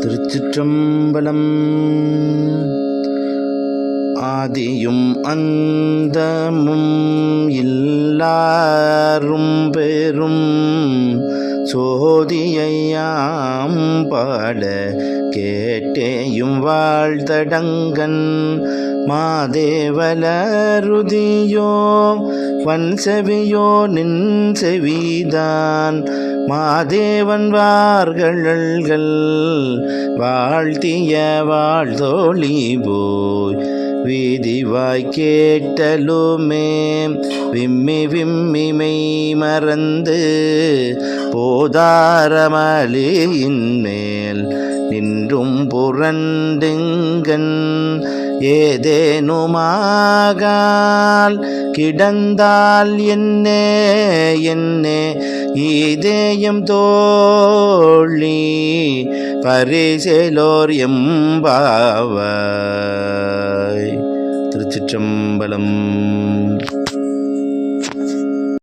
திருச்சிற்றம்பலம். ஆதியும் அந்தமும் இல்லாரும் பெரும் சோதியையாம் பாட கேட்டேயும் வாழ்த்தடங்கன் மாதேவலருதியோ வன்செவியோ நின் செவிதான். மாதேவன் வார்கள்கள் வாழ்த்திய வாழ்தோழி போய். வீதிவாய் கேட்டலுமே விம்மி விம்மிமை மறந்து ஓதாரமலியின்மேல் நின்றும் புரண்டுங்கன் ஏதேனுமாகால் கிடந்தால் என்னே என்னே ஈதேயம் தோழி பரிசெலோர் எம்பாவாய். திருச்சிற்றம்பலம்.